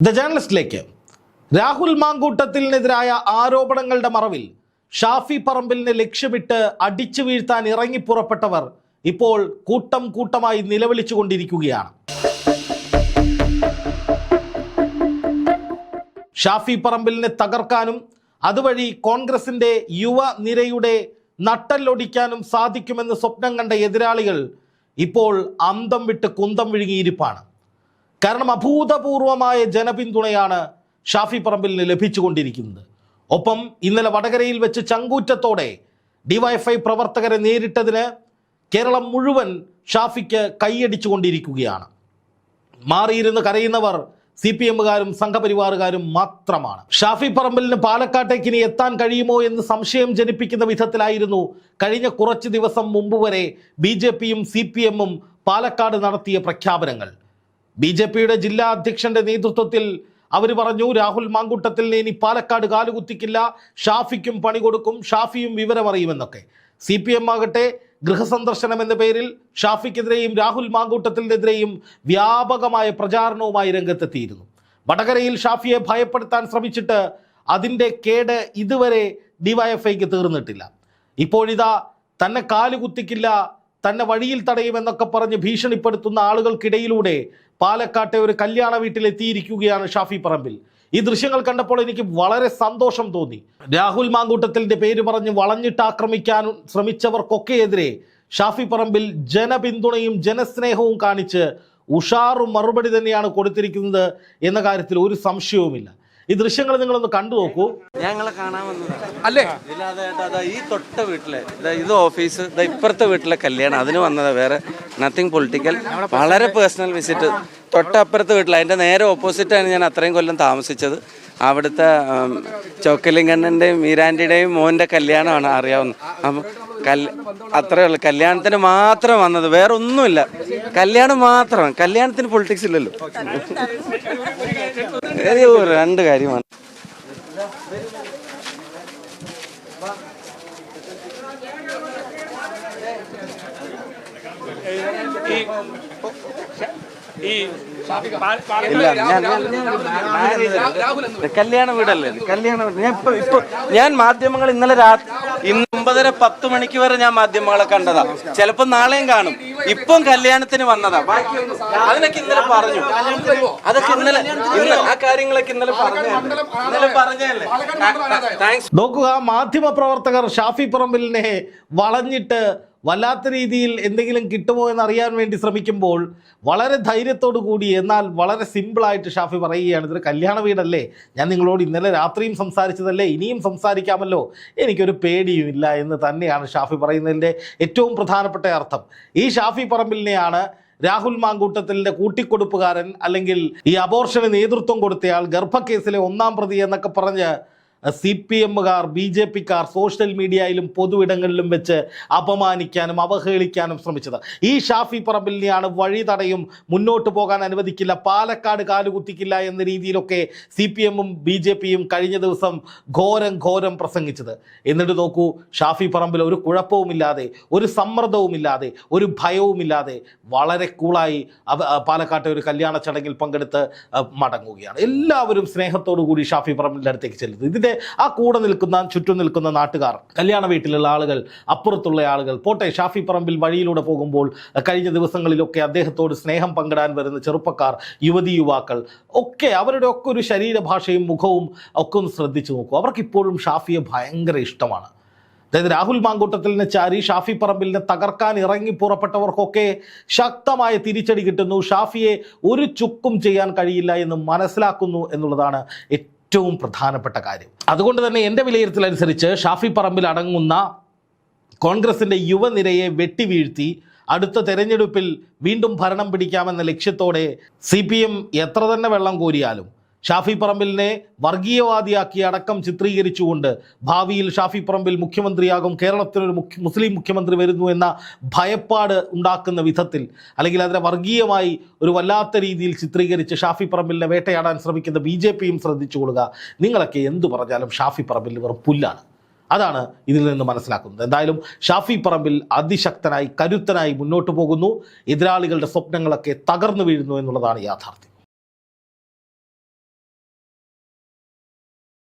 The ജേർണലിസ്റ്റിലേക്ക് Rahul മാങ്കൂട്ടത്തിനെതിരായ ആരോപണങ്ങളുടെ മറവിൽ ഷാഫി പറമ്പിലിനെ ലക്ഷ്യമിട്ട് അടിച്ചു വീഴ്ത്താൻ ഇറങ്ങിപ്പുറപ്പെട്ടവർ ഇപ്പോൾ കൂട്ടം കൂട്ടമായി നിലവിളിച്ചുകൊണ്ടിരിക്കുകയാണ്. ഷാഫി പറമ്പിലിനെ തകർക്കാനും അതുവഴി കോൺഗ്രസിന്റെ യുവ നിരയുടെ നട്ടല്ലൊടിക്കാനും സാധിക്കുമെന്ന് സ്വപ്നം കണ്ട എതിരാളികൾ ഇപ്പോൾ അന്തം വിട്ട് കുന്തം വിഴുങ്ങിയിരിപ്പാണ്. കാരണം അഭൂതപൂർവമായ ജനപിന്തുണയാണ് ഷാഫി പറമ്പിലിന് ലഭിച്ചുകൊണ്ടിരിക്കുന്നത്. ഒപ്പം ഇന്നലെ വടകരയിൽ വെച്ച് ചങ്കൂറ്റത്തോടെ ഡിവൈഎഫ്ഐ പ്രവർത്തകരെ നേരിട്ടതിന് കേരളം മുഴുവൻ ഷാഫിക്ക് കൈയടിച്ചുകൊണ്ടിരിക്കുകയാണ്. മാറിയിരുന്ന് കരയുന്നവർ സി പി എമ്മുകാരും സംഘപരിവാറുകാരും മാത്രമാണ്. ഷാഫി പറമ്പലിന് പാലക്കാട്ടേക്ക് ഇനി എത്താൻ കഴിയുമോ എന്ന് സംശയം ജനിപ്പിക്കുന്ന വിധത്തിലായിരുന്നു കഴിഞ്ഞ കുറച്ച് ദിവസം മുമ്പ് വരെ ബി ജെ പിയും സി പി എമ്മും പാലക്കാട് നടത്തിയ പ്രഖ്യാപനങ്ങൾ. ബി ജെ പിയുടെ ജില്ലാ അധ്യക്ഷന്റെ നേതൃത്വത്തിൽ അവർ പറഞ്ഞു രാഹുൽ മാങ്കുട്ടത്തിൽ ഇനി പാലക്കാട് കാലുകുത്തിക്കില്ല. ഷാഫിക്കും പണി കൊടുക്കും. ഷാഫിയും വിവരമറിയുമെന്നൊക്കെ സി പി എം ആകട്ടെ ഗൃഹസന്ദർശനം എന്ന പേരിൽ ഷാഫിക്കെതിരെയും രാഹുൽ മാങ്കൂട്ടത്തിനെതിരെയും വ്യാപകമായ പ്രചാരണവുമായി രംഗത്തെത്തിയിരുന്നു. വടകരയിൽ ഷാഫിയെ ഭയപ്പെടുത്താൻ ശ്രമിച്ചിട്ട് അതിന്റെ കേട് ഇതുവരെ ഡിവൈഎഫ്ഐക്ക് തീർന്നിട്ടില്ല. ഇപ്പോഴിതാ തന്നെ കാലുകുത്തിക്കില്ല തന്നെ വഴിയിൽ തടയുമെന്നൊക്കെ പറഞ്ഞ് ഭീഷണിപ്പെടുത്തുന്ന ആളുകൾക്കിടയിലൂടെ പാലക്കാട്ടെ ഒരു കല്യാണ വീട്ടിലെത്തിയിരിക്കുകയാണ് ഷാഫി പറമ്പിൽ. ഈ ദൃശ്യങ്ങൾ കണ്ടപ്പോൾ എനിക്ക് വളരെ സന്തോഷം തോന്നി. രാഹുൽ മാങ്കൂട്ടത്തിന്റെ പേര് പറഞ്ഞ് വളഞ്ഞിട്ട് ആക്രമിക്കാൻ ശ്രമിച്ചവർക്കൊക്കെ എതിരെ ഷാഫി പറമ്പിൽ ജനപിന്തുണയും ജനസ്നേഹവും കാണിച്ച് ഉഷാറും മറുപടി തന്നെയാണ് കൊടുത്തിരിക്കുന്നത് എന്ന കാര്യത്തിൽ ഒരു സംശയവുമില്ല. ഈ ദൃശ്യങ്ങൾ നിങ്ങളൊന്ന് കണ്ടു നോക്കൂ. ഞങ്ങളെ കാണാൻ വന്നതാണ് അല്ലേ? ഇല്ലാതെ ഈ തൊട്ട വീട്ടിലെ ഇത് ഓഫീസ് ഇപ്പുറത്തെ വീട്ടിലെ കല്യാണം. അതിന് വന്നതാ വേറെ നത്തിങ് പൊളിറ്റിക്കൽ വളരെ പേഴ്സണൽ വിസിറ്റ് തൊട്ടപ്പുറത്തെ വീട്ടിൽ അതിന്റെ നേരെ ഓപ്പോസിറ്റാണ് ഞാൻ അത്രയും കൊല്ലം താമസിച്ചത്. അവിടുത്തെ ചോക്കലിംഗണ്ണന്റെയും മീരാന്റിയുടെയും മോന്റെ കല്യാണമാണ് അറിയാവുന്നത്. അപ്പം കൽ അത്രയേ ഉള്ളൂ. കല്യാണത്തിന് മാത്രം വന്നത്. വേറെ ഒന്നുമില്ല കല്യാണം മാത്രം കല്യാണത്തിന് പൊളിറ്റിക്സ് ഇല്ലല്ലോ രണ്ട് കാര്യമാണ് കല്യാണ വീടല്ലേ? കല്യാണ വീട് ഞാൻ ഇപ്പൊ ഇപ്പൊ ഞാൻ മാധ്യമങ്ങൾ ഇന്നലെ രാത്രി ഒമ്പതര പത്ത് മണിക്ക് വരെ ഞാൻ മാധ്യമങ്ങളെ കണ്ടതാ. ചിലപ്പോ നാളെയും കാണും. ഇപ്പം കല്യാണത്തിന് വന്നതാ. ബാക്കി അതിനൊക്കെ ഇന്നലെ പറഞ്ഞു. അതൊക്കെ ഇന്നലെ ഇന്ന് ആ കാര്യങ്ങളൊക്കെ ഇന്നലെ പറഞ്ഞു ഇന്നലെ പറഞ്ഞല്ലേ താങ്ക്സ്. നോക്കുക മാധ്യമ പ്രവർത്തകർ ഷാഫി പറമ്പിലിനെ വളഞ്ഞിട്ട് വല്ലാത്ത രീതിയിൽ എന്തെങ്കിലും കിട്ടുമോ എന്ന് അറിയാൻ വേണ്ടി ശ്രമിക്കുമ്പോൾ വളരെ ധൈര്യത്തോടു കൂടി എന്നാൽ വളരെ സിമ്പിളായിട്ട് ഷാഫി പറയുകയാണ് ഇതൊരു കല്യാണ വീടല്ലേ? ഞാൻ നിങ്ങളോട് ഇന്നലെ രാത്രിയും സംസാരിച്ചതല്ലേ? ഇനിയും സംസാരിക്കാമല്ലോ? എനിക്കൊരു പേടിയും ഇല്ല എന്ന് തന്നെയാണ് ഷാഫി പറയുന്നതിന്റെ ഏറ്റവും പ്രധാനപ്പെട്ട അർത്ഥം. ഈ ഷാഫി പറമ്പിലിനെയാണ് രാഹുൽ മാങ്കൂട്ടത്തിന്റെ കൂട്ടിക്കൊടുപ്പുകാരൻ അല്ലെങ്കിൽ ഈ അബോർഷന് നേതൃത്വം കൊടുത്തയാൾ ഗർഭക്കേസിലെ ഒന്നാം പ്രതി എന്നൊക്കെ പറഞ്ഞ് സി പി എമ്മുകാർ ബി ജെ പിക്കാർ സോഷ്യൽ മീഡിയയിലും പൊതുവിടങ്ങളിലും വെച്ച് അപമാനിക്കാനും അവഹേളിക്കാനും ശ്രമിച്ചത്. ഈ ഷാഫി പറമ്പിലിനെയാണ് വഴി തടയും മുന്നോട്ട് പോകാൻ അനുവദിക്കില്ല പാലക്കാട് കാലുകുത്തിക്കില്ല എന്ന രീതിയിലൊക്കെ സി പി എമ്മും ബി ജെ പിയും കഴിഞ്ഞ ദിവസം ഘോരം ഘോരം പ്രസംഗിച്ചത്. എന്നിട്ട് നോക്കൂ ഷാഫി പറമ്പിൽ ഒരു കുഴപ്പവുമില്ലാതെ ഒരു സമ്മർദ്ദവുമില്ലാതെ ഒരു ഭയവുമില്ലാതെ വളരെ കൂളായി പാലക്കാട്ടെ ഒരു കല്യാണ ചടങ്ങിൽ പങ്കെടുത്ത് മടങ്ങുകയാണ്. എല്ലാവരും സ്നേഹത്തോടു കൂടി ഷാഫി പറമ്പിന്റെ അടുത്തേക്ക് ചെല്ലുന്നു. ഇതിന്റെ ആ കൂടെ നിൽക്കുന്ന ചുറ്റും നിൽക്കുന്ന നാട്ടുകാർ കല്യാണ വീട്ടിലുള്ള ആളുകൾ അപ്പുറത്തുള്ള ആളുകൾ പോട്ടെ ഷാഫി പറമ്പിൽ വഴിയിലൂടെ പോകുമ്പോൾ കഴിഞ്ഞ ദിവസങ്ങളിലൊക്കെ അദ്ദേഹത്തോട് സ്നേഹം പങ്കിടാൻ വരുന്ന ചെറുപ്പക്കാർ യുവതി യുവാക്കൾ ഒക്കെ അവരുടെ ഒക്കെ ഒരു ശരീരഭാഷയും മുഖവും ഒക്കെ ഒന്ന് ശ്രദ്ധിച്ചു നോക്കൂ. അവർക്കിപ്പോഴും ഷാഫിയെ ഭയങ്കര ഇഷ്ടമാണ്. അതായത് രാഹുൽ മാങ്കൂട്ടത്തിലിനെ ചാരി ഷാഫി പറമ്പിലിനെ തകർക്കാൻ ഇറങ്ങി പുറപ്പെട്ടവർക്കൊക്കെ ശക്തമായ തിരിച്ചടി കിട്ടുന്നു. ഷാഫിയെ ഒരു ചുക്കും ചെയ്യാൻ കഴിയില്ല എന്ന് മനസ്സിലാക്കുന്നു എന്നുള്ളതാണ് ഏറ്റവും പ്രധാനപ്പെട്ട കാര്യം. അതുകൊണ്ട് തന്നെ എന്റെ വിലയിരുത്തലനുസരിച്ച് ഷാഫി പറമ്പിൽ അടങ്ങുന്ന കോൺഗ്രസിന്റെ യുവനിരയെ വെട്ടിവീഴ്ത്തി അടുത്ത തെരഞ്ഞെടുപ്പിൽ വീണ്ടും ഭരണം പിടിക്കാമെന്ന ലക്ഷ്യത്തോടെ സി എത്ര തന്നെ വെള്ളം കോരിയാലും ഷാഫി പറമ്പിലിനെ വർഗീയവാദിയാക്കി അടക്കം ചിത്രീകരിച്ചുകൊണ്ട് ഭാവിയിൽ ഷാഫി പറമ്പിൽ മുഖ്യമന്ത്രിയാകും കേരളത്തിനൊരു മുഖ്യ മുസ്ലിം മുഖ്യമന്ത്രി വരുന്നു എന്ന ഭയപ്പാട് ഉണ്ടാക്കുന്ന വിധത്തിൽ അല്ലെങ്കിൽ അതിനെ വർഗീയമായി ഒരു വല്ലാത്ത രീതിയിൽ ചിത്രീകരിച്ച് ഷാഫി പറമ്പിലിനെ വേട്ടയാടാൻ ശ്രമിക്കുന്ന ബി ജെ പിയും ശ്രദ്ധിച്ചുകൊള്ളുക നിങ്ങളൊക്കെ എന്തു പറഞ്ഞാലും ഷാഫി പറമ്പിൽ വെറും പുല്ലാണ്. അതാണ് ഇതിൽ നിന്ന് മനസ്സിലാക്കുന്നത്. എന്തായാലും ഷാഫി പറമ്പിൽ അതിശക്തനായി കരുത്തനായി മുന്നോട്ട് പോകുന്നു. എതിരാളികളുടെ സ്വപ്നങ്ങളൊക്കെ തകർന്നു വീഴുന്നു എന്നുള്ളതാണ് യാഥാർത്ഥ്യം.